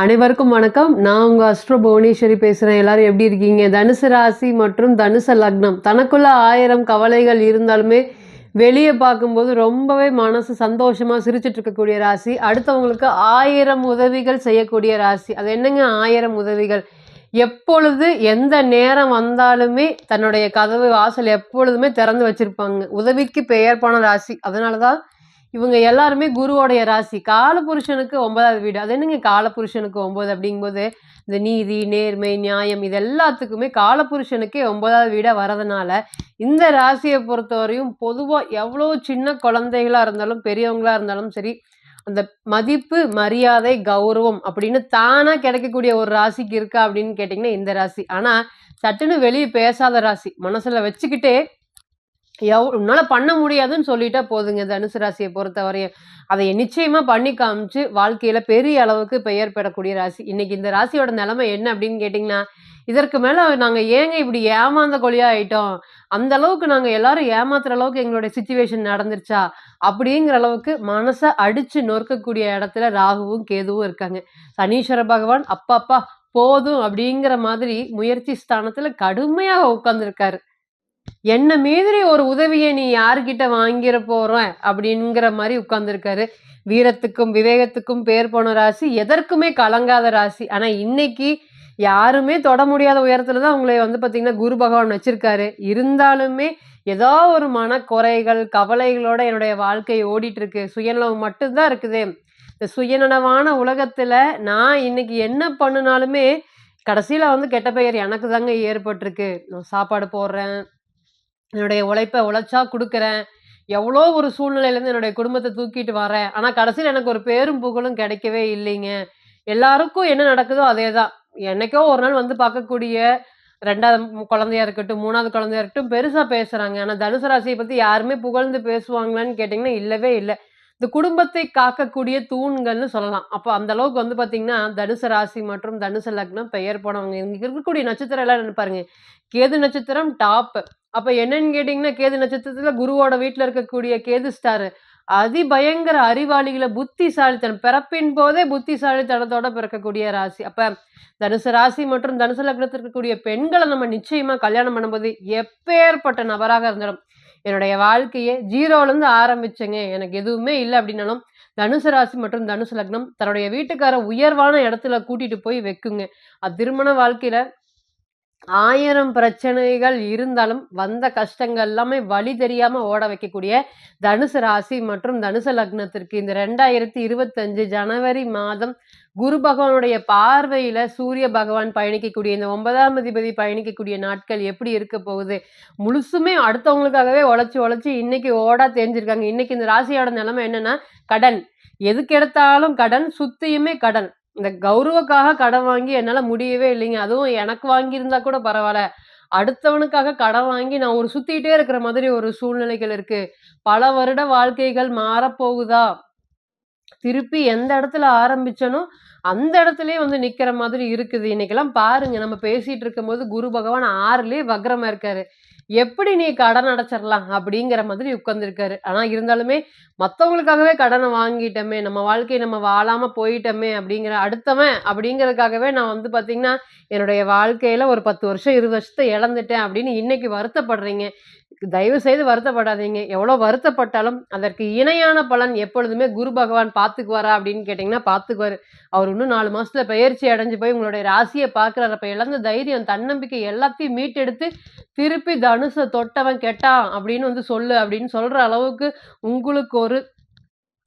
அனைவருக்கும் வணக்கம். நான் உங்கள் அஸ்ட்ரோ புவனேஸ்வரி பேசுகிறேன் எல்லாரும் எப்படி இருக்கீங்க? தனுசு ராசி மற்றும் தனுச லக்னம். தனக்குள்ள ஆயிரம் கவலைகள் இருந்தாலுமே வெளியே பார்க்கும்போது ரொம்பவே மனசு சந்தோஷமாக சிரிச்சிட்டு இருக்கக்கூடிய ராசி. அடுத்தவங்களுக்கு ஆயிரம் உதவிகள் செய்யக்கூடிய ராசி. அது என்னங்க ஆயிரம் உதவிகள்? எப்பொழுது எந்த நேரம் வந்தாலுமே தன்னுடைய கதவு வாசல் எப்பொழுதுமே திறந்து வச்சிருப்பாங்க. உதவிக்கு பெயர் போன ராசி. அதனால தான் இவங்க எல்லாருமே குருவோடைய ராசி. காலபுருஷனுக்கு ஒன்பதாவது வீடு. அது என்னங்க காலபுருஷனுக்கு ஒன்பது அப்படிங்கும்போது இந்த நீதி நேர்மை நியாயம் இது எல்லாத்துக்குமே காலபுருஷனுக்கே ஒன்பதாவது வீடாக வரதுனால இந்த ராசியை பொறுத்தவரையும் பொதுவாக எவ்வளோ சின்ன குழந்தைகளாக இருந்தாலும் பெரியவங்களாக இருந்தாலும் சரி அந்த மதிப்பு மரியாதை கௌரவம் அப்படின்னு தானாக கிடைக்கக்கூடிய ஒரு ராசிக்கு இருக்கா அப்படின்னு கேட்டிங்கன்னா இந்த ராசி. ஆனால் சட்டுன்னு வெளியே பேசாத ராசி. மனசில் வச்சுக்கிட்டே எவ் உன்னால பண்ண முடியாதுன்னு சொல்லிட்டா போதுங்க தனுசு ராசியை பொறுத்தவரையும். அதை நிச்சயமா பண்ணி காமிச்சு வாழ்க்கையில பெரிய அளவுக்கு பெயர் பெறக்கூடிய ராசி. இன்னைக்கு இந்த ராசியோட நிலைமை என்ன அப்படின்னு கேட்டிங்கன்னா இதற்கு மேல நாங்க ஏங்க இப்படி ஏமாந்த கொழியா ஆயிட்டோம்? அந்த அளவுக்கு நாங்க எல்லாரும் ஏமாத்துற அளவுக்கு எங்களுடைய சுச்சுவேஷன் நடந்துருச்சா? அப்படிங்கிற அளவுக்கு மனசை அடிச்சு நொறுக்கக்கூடிய இடத்துல ராகுவும் கேதுவும் இருக்காங்க. சனீஸ்வர பகவான் அப்பா அப்பா போதும் அப்படிங்கிற மாதிரி முயற்சி ஸ்தானத்துல கடுமையாக உட்கார்ந்துருக்காரு. என்ன மீறி ஒரு உதவியை நீ யார்கிட்ட வாங்கிற போற அப்படிங்கிற மாதிரி உட்கார்ந்துருக்காரு. வீரத்துக்கும் விவேகத்துக்கும் பேர் போன ராசி எதற்குமே கலங்காத ராசி. ஆனா இன்னைக்கு யாருமே தொட முடியாத உயரத்துல தான் உங்களை வந்து பாத்தீங்கன்னா குரு பகவான் வச்சிருக்காரு. இருந்தாலுமே ஏதோ ஒரு மனக்குறைகள் கவலைகளோட என்னுடைய வாழ்க்கை ஓடிட்டு இருக்கு சுயநலவு மட்டும்தான் இருக்குது. இந்த சுயநலவான உலகத்துல நான் இன்னைக்கு என்ன பண்ணினாலுமே கடைசியில வந்து கெட்ட பெயர் எனக்கு தாங்க ஏற்பட்டிருக்கு. நான் சாப்பாடு போடுறேன் என்னுடைய உழைப்பை உழைச்சா கொடுக்குறேன். எவ்வளோ ஒரு சூழ்நிலையிலேருந்து என்னுடைய குடும்பத்தை தூக்கிட்டு வரேன். ஆனால் கடைசியில் எனக்கு ஒரு பேரும் புகழும் கிடைக்கவே இல்லைங்க. எல்லாருக்கும் என்ன நடக்குதோ அதே தான் என்னைக்கோ ஒரு நாள் வந்து பார்க்கக்கூடிய ரெண்டாவது குழந்தையா இருக்கட்டும் மூணாவது குழந்தையா இருக்கட்டும் பெருசாக பேசுகிறாங்க ஆனால் தனுசு ராசியை பற்றி யாருமே புகழ்ந்து பேசுவாங்களான்னு கேட்டிங்கன்னா இல்லவே இல்லை. இந்த குடும்பத்தை காக்கக்கூடிய தூண்கள்னு சொல்லலாம். அப்போ அந்த அளவுக்கு வந்து பார்த்தீங்கன்னா தனுசு ராசி மற்றும் தனுசு லக்னம் பெயர் போனவங்க. இங்கே இருக்கக்கூடிய நட்சத்திரம் எல்லாம் நினைப்பாருங்க கேது நட்சத்திரம் டாப்பு அப்ப என்னன்னு கேட்டீங்கன்னா கேது நட்சத்திரத்துல குருவோட வீட்டுல இருக்கக்கூடிய கேது ஸ்டார் அதிபயங்கர அறிவாளிகளை புத்திசாலித்தனம் பிறப்பின் போதே புத்திசாலித்தனத்தோட பிறக்கக்கூடிய ராசி. அப்ப தனுசு ராசி மற்றும் தனுசு லக்னத்தில் இருக்கக்கூடிய பெண்களை நம்ம நிச்சயமா கல்யாணம் பண்ணும்போது எப்பேற்பட்ட நபராக இருந்தாலும் என்னுடைய வாழ்க்கையை ஜீரோல இருந்து ஆரம்பிச்சேங்க. எனக்கு எதுவுமே இல்லை அப்படின்னாலும் தனுசு ராசி மற்றும் தனுசு லக்னம் தன்னுடைய வீட்டுக்கார உயர்வான இடத்துல கூட்டிட்டு போய் வைக்குங்க. அது திருமண வாழ்க்கையில ஆயிரம் பிரச்சனைகள் இருந்தாலும் வந்த கஷ்டங்கள் எல்லாமே வழி தெரியாம ஓட வைக்கக்கூடிய தனுசு ராசி மற்றும் தனுசு லக்னத்திற்கு இந்த ரெண்டாயிரத்தி இருபத்தஞ்சு ஜனவரி மாதம் குரு பகவானுடைய பார்வையில சூரிய பகவான் பயணிக்கக்கூடிய இந்த ஒன்பதாம் அதிபதி பயணிக்கக்கூடிய நாட்கள் எப்படி இருக்க போகுது? முழுசுமே அடுத்தவங்களுக்காகவே உழைச்சி உழைச்சி இன்னைக்கு ஓடா தெரிஞ்சிருக்காங்க இன்னைக்கு இந்த ராசியோட நிலைமை என்னன்னா கடன். எதுக்கு எடுத்தாலும் கடன் சுத்தியுமே கடன். இந்த கௌரவக்காக கடன் வாங்கி என்னால் முடியவே இல்லைங்க. அதுவும் எனக்கு வாங்கியிருந்தா கூட பரவாயில்ல. அடுத்தவனுக்காக கடன் வாங்கி நான் ஒரு சுத்திட்டே இருக்கிற மாதிரி ஒரு சூழ்நிலைகள் இருக்கு. பல வருட வாழ்க்கைகள் மாறப்போகுதா? திருப்பி எந்த இடத்துல ஆரம்பிச்சனோ அந்த இடத்துலயே வந்து நிக்கிற மாதிரி இருக்குது. இன்னைக்கெல்லாம் பாருங்க நம்ம பேசிட்டு இருக்கும்போது குரு பகவான் ஆறுலயே வக்ரமா இருக்காரு. எப்படி நீ கடன் அடைச்சிடலாம் அப்படிங்கிற மாதிரி உட்கார்ந்துருக்காரு. ஆனால் இருந்தாலுமே மற்றவங்களுக்காகவே கடனை வாங்கிட்டோமே நம்ம வாழ்க்கையை நம்ம வாழாமல் போயிட்டோமே அப்படிங்கிற அடுத்தவன் அப்படிங்கிறதுக்காகவே நான் வந்து பார்த்தீங்கன்னா என்னுடைய வாழ்க்கையில் ஒரு பத்து வருஷம் இருபது வருஷத்தை இழந்துட்டேன் அப்படின்னு இன்னைக்கு வருத்தப்படுறீங்க. தயவு செய்து வருத்தப்படாதீங்க. எவ்வளோ வருத்தப்பட்டாலும் அதற்கு இணையான பலன் எப்பொழுதுமே குரு பகவான் பார்த்துக்குவாரா அப்படின்னு கேட்டிங்கன்னா பார்த்துக்குவார். அவர் இன்னும் நாலு மாதத்தில் பயிற்சி அடைஞ்சு போய் உங்களுடைய ராசியை பார்க்குறப்ப இழந்த தைரியம் தன்னம்பிக்கை எல்லாத்தையும் மீட்டெடுத்து திருப்பி தனுசை தொட்டவன் கெட்டான் அப்படின்னு வந்து சொல்லு அப்படின்னு சொல்கிற அளவுக்கு உங்களுக்கு ஒரு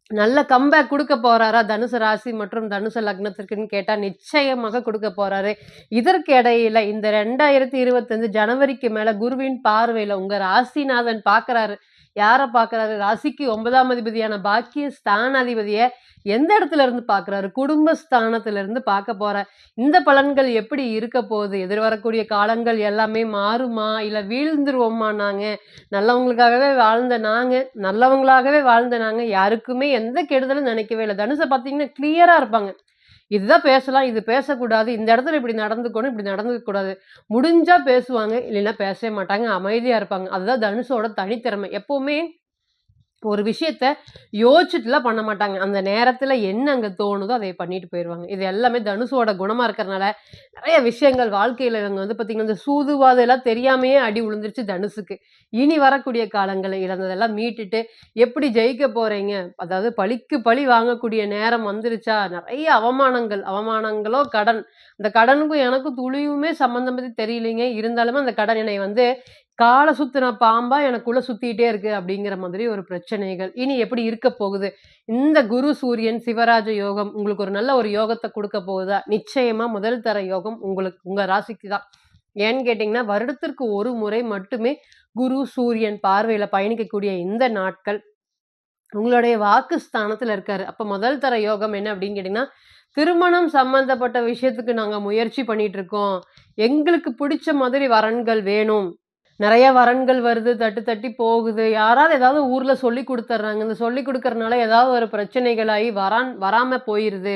நல்ல கம்பேக் கொடுக்க போறாரா? தனுசு ராசி மற்றும் தனுசு லக்னத்திற்குன்னு கேட்டா நிச்சயமாக கொடுக்க போறாரு. இதற்கு இடையில இந்த ரெண்டாயிரத்தி இருபத்தஞ்சு ஜனவரிக்கு மேல குருவின் பார்வையில உங்க ராசிநாதன் பாக்குறாரு. யாரை பார்க்குறாரு? ராசிக்கு ஒன்பதாம் அதிபதியான பாக்கிய ஸ்தானாதிபதியை எந்த இடத்துல இருந்து பார்க்குறாரு? குடும்ப ஸ்தானத்திலிருந்து பார்க்க போகிற இந்த பலன்கள் எப்படி இருக்க போகுது? எதிர்வரக்கூடிய காலங்கள் எல்லாமே மாறுமா? இல்லை வீழ்ந்துருவோமா நாங்கள் நல்லவங்களுக்காகவே வாழ்ந்த நாங்கள் நல்லவங்களாகவே வாழ்ந்த நாங்கள் யாருக்குமே எந்த கெடுதலும் நினைக்கவே இல்லை. தனுசை பார்த்தீங்கன்னா கிளியராக இருப்பாங்க. இதுதான் பேசலாம் இது பேசக்கூடாது இந்த இடத்துல இப்படி நடந்துக்கணும் இப்படி நடந்துக்கூடாது முடிஞ்சால் பேசுவாங்க இல்லைன்னா பேசவே மாட்டாங்க அமைதியாக இருப்பாங்க. அதுதான் தனுஷோட தனித்திறமை. எப்போவுமே ஒரு விஷயத்த யோசிச்சுட்டுலாம் பண்ண மாட்டாங்க. அந்த நேரத்தில் என்ன அங்கே தோணுதோ, அதை பண்ணிட்டு போயிடுவாங்க இது எல்லாமே தனுஷோட குணமாக இருக்கிறனால நிறைய விஷயங்கள் வாழ்க்கையில் இவங்க வந்து பார்த்திங்கன்னா இந்த சூதுவாதெல்லாம் தெரியாமையே அடி விழுந்துருச்சு தனுஷுக்கு. இனி வரக்கூடிய காலங்களில் இழந்ததெல்லாம் மீட்டுட்டு, எப்படி ஜெயிக்க போகிறீங்க அதாவது பழிக்கு பழி வாங்கக்கூடிய நேரம் வந்துருச்சா? நிறைய அவமானங்கள் அவமானங்களோ, கடன். அந்த கடனுக்கும் எனக்கும் துளியுமே சம்மந்தம் பற்றி தெரியலைங்க. இருந்தாலுமே அந்த கடன் என்னை வந்து கால சுத்தின பாம்பா எனக்குள்ள சுத்திட்டே இருக்கு அப்படிங்கிற மாதிரி ஒரு பிரச்சனைகள். இனி எப்படி இருக்க போகுது? இந்த குரு, சூரியன், சிவராஜ யோகம் உங்களுக்கு ஒரு நல்ல ஒரு யோகத்தை கொடுக்க போகுதா? நிச்சயமா முதல் தர யோகம் உங்களுக்கு உங்க ராசிக்கு தான். ஏன்னு கேட்டீங்கன்னா, வருடத்திற்கு ஒரு முறை மட்டுமே குரு, சூரியன் பார்வையில பயணிக்கக்கூடிய இந்த நாட்கள், உங்களுடைய வாக்கு ஸ்தானத்துல இருக்காரு. அப்ப முதல் தர யோகம் என்ன அப்படின்னு கேட்டீங்கன்னா, திருமணம் சம்பந்தப்பட்ட விஷயத்துக்கு நாங்க முயற்சி பண்ணிட்டு இருக்கோம். எங்களுக்கு பிடிச்ச மாதிரி வரன்கள் வேணும். நிறைய வரன்கள் வருது, தட்டு தட்டி போகுது. யாராவது ஏதாவது ஊரில் சொல்லி கொடுத்துட்றாங்க இந்த சொல்லிக் கொடுக்கறனால ஏதாவது ஒரு பிரச்சனைகளாகி வரான் வராமல் போயிடுது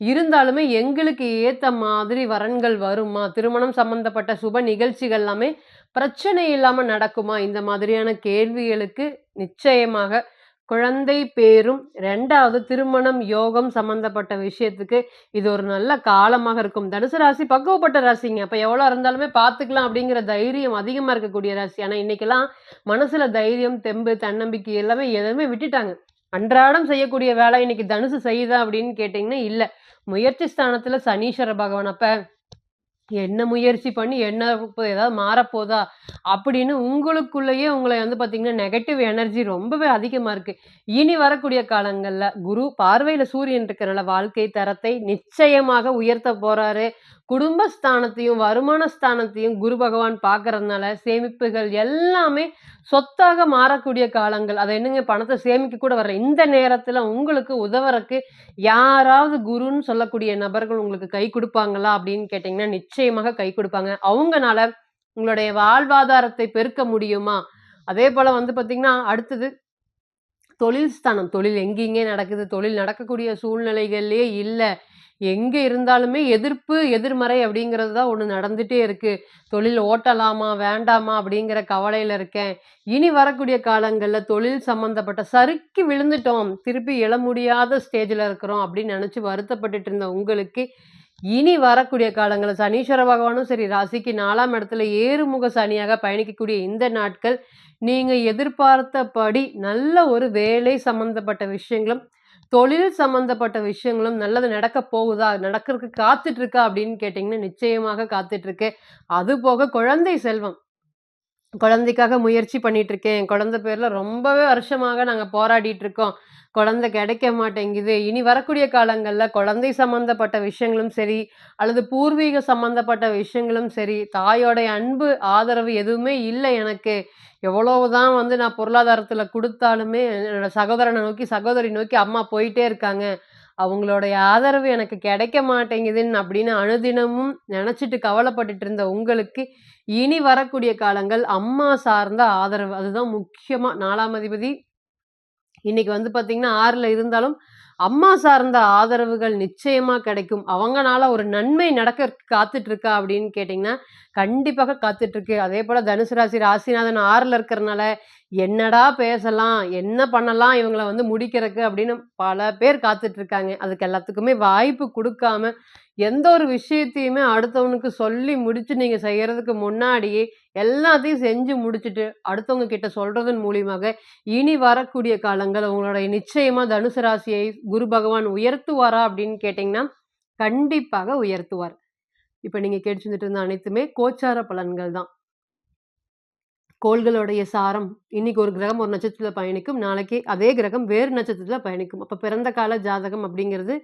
இருந்தாலுமே எங்களுக்கு ஏற்ற மாதிரி வரன்கள் வருமா? திருமணம் சம்பந்தப்பட்ட சுப நிகழ்ச்சிகள் எல்லாமே பிரச்சனை இல்லாமல் நடக்குமா? இந்த மாதிரியான கேள்விகளுக்கு நிச்சயமாக குழந்தை பேரும், ரெண்டாவது திருமணம் யோகம் சம்பந்தப்பட்ட விஷயத்துக்கு இது ஒரு நல்ல காலமாக இருக்கும். தனுசு ராசி பக்குவப்பட்ட ராசிங்க. அப்போ எவ்வளோ இருந்தாலுமே பார்த்துக்கலாம் அப்படிங்கிற தைரியம் அதிகமாக இருக்கக்கூடிய ராசி. ஆனால் இன்னைக்கெல்லாம் மனசில் தைரியம், தெம்பு, தன்னம்பிக்கை எல்லாமே எதுவுமே விட்டுட்டாங்க. அன்றாடம் செய்யக்கூடிய வேலை இன்னைக்கு தனுசு செய்யுதா அப்படின்னு கேட்டிங்கன்னா இல்லை முயற்சி ஸ்தானத்தில் சனீஸ்வர பகவான். அப்போ என்ன முயற்சி பண்ணி என்ன ஏதாவது மாறப்போதா? அப்படின்னு உங்களுக்குள்ளேயே உங்களை வந்து பார்த்தீங்கன்னா, நெகட்டிவ் எனர்ஜி ரொம்பவே அதிகமாக இருக்குது இனி வரக்கூடிய காலங்களில் குரு பார்வையில் சூரியன் இருக்கிறனால வாழ்க்கை தரத்தை நிச்சயமாக உயர்த்த போகிறாரு குடும்ப ஸ்தானத்தையும், வருமான ஸ்தானத்தையும் குரு பகவான் பார்க்கறதுனால சேமிப்புகள் எல்லாமே சொத்தாக மாறக்கூடிய காலங்கள். அதை என்னங்க பணத்தை சேமிக்க கூட வர்ற இந்த நேரத்தில் உங்களுக்கு உதவறக்கு யாராவது குருன்னு சொல்லக்கூடிய நபர்கள் உங்களுக்கு கை கொடுப்பாங்களா அப்படின்னு கேட்டிங்கன்னா நிச்சயமாக கை கொடுப்பாங்க அவங்கனால உங்களுடைய வாழ்வாதாரத்தை பெருக்க முடியுமா? அதே போல் வந்து பார்த்திங்கன்னா அடுத்தது தொழில் ஸ்தானம். தொழில் எங்கெங்கே நடக்குது? தொழில் நடக்கக்கூடிய சூழ்நிலைகள்லேயே இல்லை எங்கே இருந்தாலுமே எதிர்ப்பு, எதிர்மறை அப்படிங்கிறது தான் ஒன்று நடந்துகிட்டே இருக்குது தொழில் ஓட்டலாமா? வேண்டாமா? அப்படிங்கிற கவலையில் இருக்கேன். இனி வரக்கூடிய காலங்களில் தொழில் சம்மந்தப்பட்ட சறுக்கி விழுந்துட்டோம். திருப்பி எழ முடியாத ஸ்டேஜில் இருக்கிறோம் அப்படின்னு நினச்சி வருத்தப்பட்டுட்டு இருந்த உங்களுக்கு, இனி வரக்கூடிய காலங்களில் சனீஸ்வர பகவானும் சரி, ராசிக்கு நாலாம் இடத்துல ஏறுமுக சனியாக பயணிக்கக்கூடிய இந்த நாட்கள், நீங்கள் எதிர்பார்த்தபடி நல்ல ஒரு வேலை சம்மந்தப்பட்ட விஷயங்களும், தொழில் சம்பந்தப்பட்ட விஷயங்களும் நல்லது நடக்கப் போகுதா? நடக்கிறதுக்கு காத்துட்ருக்கா அப்படின்னு கேட்டிங்கன்னா நிச்சயமாக காத்துட்ருக்கு அது அதுபோக குழந்தை செல்வம். குழந்தைக்காக முயற்சி பண்ணிட்டு இருக்கேன். குழந்தை பேர்ல ரொம்பவே வருஷமாக நாங்கள் போராடிட்டு இருக்கோம். குழந்தை கிடைக்க மாட்டேங்குது. இனி வரக்கூடிய காலங்களில் குழந்தை சம்பந்தப்பட்ட விஷயங்களும் சரி, அல்லது பூர்வீக சம்பந்தப்பட்ட விஷயங்களும் சரி, தாயோடைய அன்பு, ஆதரவு எதுவுமே இல்லை எனக்கு. எவ்வளவுதான் வந்து நான் பொருளாதாரத்தில் கொடுத்தாலுமே என்னோட சகோதரனை நோக்கி, சகோதரி நோக்கி அம்மா போயிட்டே இருக்காங்க. அவங்களுடைய ஆதரவு எனக்கு கிடைக்க மாட்டேங்குதுன்னு அப்படின்னு அனுதினமும் நினச்சிட்டு கவலைப்பட்டுட்டு இருந்த உங்களுக்கு, இனி வரக்கூடிய காலங்கள் அம்மா சார்ந்த ஆதரவு. அதுதான் முக்கியமா 4ஆம் அதிபதி இன்னைக்கு வந்து பார்த்தீங்கன்னா, ஆறில் இருந்தாலும், அம்மா சார்ந்த ஆதரவுகள் நிச்சயமாக கிடைக்கும். அவங்களால ஒரு நன்மை நடக்க காத்துட்டு இருக்கா? அப்படின்னு கேட்டிங்கன்னா கண்டிப்பாக காத்துட்டு இருக்கு. அதேபோல தனுசு ராசி ராசிநாதன் ஆறில் இருக்கிறனால என்னடா பேசலாம்? என்ன பண்ணலாம் இவங்கள வந்து முடிக்கிறதுக்கு அப்படின்னு பல பேர் காத்துட்ருக்காங்க அதுக்கு எல்லாத்துக்குமே வாய்ப்பு கொடுக்காம எந்த ஒரு விஷயத்தையுமே அடுத்தவனுக்கு சொல்லி முடிச்சு நீங்க செய்யறதுக்கு முன்னாடியே, எல்லாத்தையும் செஞ்சு முடிச்சுட்டு, அடுத்தவங்க கிட்ட சொல்றதன் மூலியமாக, இனி வரக்கூடிய காலங்கள் உங்களுடைய நிச்சயமா தனுசு ராசியை குரு பகவான் உயர்த்துவாரா? அப்படின்னு கேட்டீங்கன்னா, கண்டிப்பாக உயர்த்துவார். இப்ப நீங்க கேட்டுட்டு இருந்த அனைத்துமே கோச்சார பலன்கள் தான். கோள்களுடைய சாரம், இன்னைக்கு ஒரு கிரகம் ஒரு நட்சத்திரத்துல பயணிக்கும். நாளைக்கு அதே கிரகம் வேறு நட்சத்திரத்துல பயணிக்கும். அப்ப பிறந்த கால ஜாதகம் அப்படிங்கிறது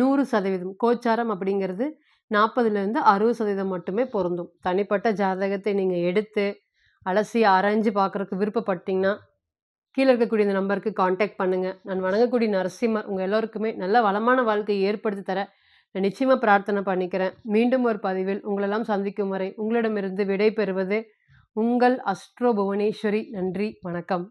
100% கோச்சாரம் அப்படிங்கிறது 40லிருந்து 60% மட்டுமே பொருந்தும். தனிப்பட்ட ஜாதகத்தை நீங்கள் எடுத்து, அலசி ஆராய்ஞ்சு பார்க்குறதுக்கு விருப்பப்பட்டீங்கன்னா, கீழே இருக்கக்கூடிய இந்த நம்பருக்கு காண்டாக்ட் பண்ணுங்கள் நான் வணங்கக்கூடிய நரசிம்மர் உங்கள் எல்லோருக்குமே நல்ல வளமான வாழ்க்கையை ஏற்படுத்தி தர, நான் நிச்சயமாக பிரார்த்தனை பண்ணிக்கிறேன். மீண்டும் ஒரு பதிவில் உங்களெல்லாம் சந்திக்கும் வரை, உங்களிடமிருந்து விடை பெறுவது உங்கள் அஸ்ட்ரோ புவனேஸ்வரி. நன்றி, வணக்கம்.